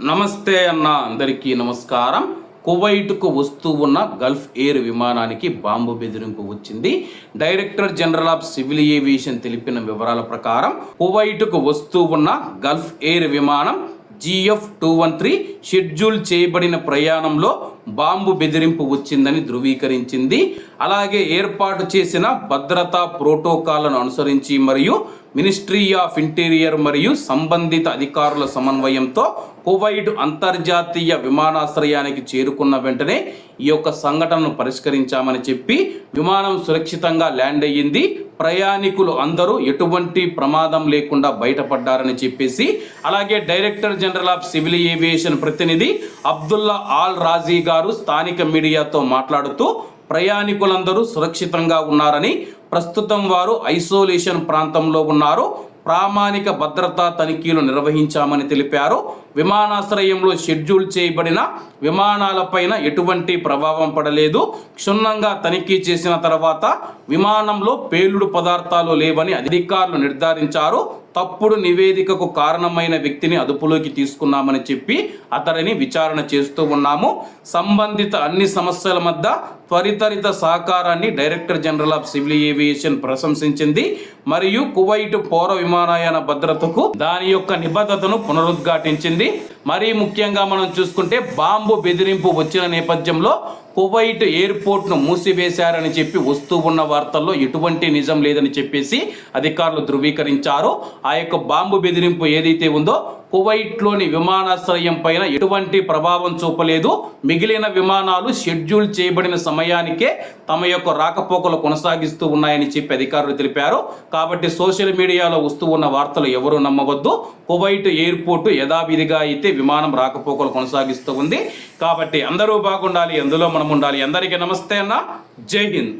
నమస్తే అన్న అందరికీ నమస్కారం. కువైట్కు వస్తూ ఉన్న గల్ఫ్ ఎయిర్ విమానానికి బాంబు బెదిరింపు వచ్చింది. Director general of civil aviation తెలిపిన వివరాల ప్రకారం కువైట్కు వస్తూ ఉన్న గల్ఫ్ ఎయిర్ విమానం GF two one three schedule చేయబడిన ప్రయాణంలో బాంబు బెదిరింపు వచ్చిందని ధృవీకరించింది. అలాగే ఏర్పాటు చేసిన భద్రతా ప్రోటోకాల్లను అనుసరించి మరియు మినిస్ట్రీ ఆఫ్ ఇంటీరియర్ మరియు సంబంధిత అధికారుల సమన్వయంతో కువైట్ అంతర్జాతీయ విమానాశ్రయానికి చేరుకున్న వెంటనే ఈ యొక్క సంఘటనను పరిష్కరించామని చెప్పి విమానం సురక్షితంగా ల్యాండ్ అయ్యింది. ప్రయాణికులు అందరూ ఎటువంటి ప్రమాదం లేకుండా బయటపడ్డారని చెప్పేసి అలాగే director general of civil aviation ప్రతినిధి అబ్దుల్లా ఆల్ రాజీగా గారు స్థానిక మీడియాతో మాట్లాడుతూ ప్రయాణికులందరూ సురక్షితంగా ఉన్నారని ప్రస్తుతం వారు ఐసోలేషన్ ప్రాంతంలో ఉన్నారు. ప్రామాణిక భద్రతా తనిఖీలు నిర్వహించామని తెలిపారు. విమానాశ్రయంలో షెడ్యూల్ చేయబడిన విమానాలపైన ఎటువంటి ప్రభావం పడలేదు. క్షుణ్ణంగా తనిఖీ చేసిన తర్వాత విమానంలో పేలుడు పదార్థాలు లేవని అధికారులు నిర్ధారించారు. తప్పుడు నివేదికకు కారణమైన వ్యక్తిని అదుపులోకి తీసుకున్నామని చెప్పి అతడిని విచారణ చేస్తూ ఉన్నాము. సంబంధిత అన్ని సమస్యల మధ్య త్వరితరిత సహకారాన్ని director general of civil aviation ప్రశంసించింది. మరియు కువైట్ పౌర విమానయాన భద్రతకు దాని యొక్క నిబద్ధతను పునరుద్ఘాటించింది. మరీ ముఖ్యంగా మనం చూసుకుంటే బాంబు బెదిరింపు వచ్చిన నేపథ్యంలో కువైట్ ఎయిర్పోర్ట్ను మూసివేశారని చెప్పి వస్తూ ఉన్న వార్తల్లో ఎటువంటి నిజం లేదని చెప్పేసి అధికారులు ధృవీకరించారు. ఆ యొక్క బాంబు బెదిరింపు ఏదైతే ఉందో కువైట్లోని విమానాశ్రయం పైన ఎటువంటి ప్రభావం చూపలేదు. మిగిలిన విమానాలు షెడ్యూల్ చేయబడిన సమయానికే తమ యొక్క రాకపోకలు కొనసాగిస్తూ ఉన్నాయని చెప్పి అధికారులు తెలిపారు. కాబట్టి సోషల్ మీడియాలో వస్తూ ఉన్న వార్తలు ఎవరు నమ్మవద్దు. కువైట్ ఎయిర్పోర్టు యథావిధిగా అయితే విమానం రాకపోకలు కొనసాగిస్తూ ఉంది. కాబట్టి అందరూ బాగుండాలి అందులో మనం ఉండాలి. అందరికీ నమస్తే అన్న. జై హింద్.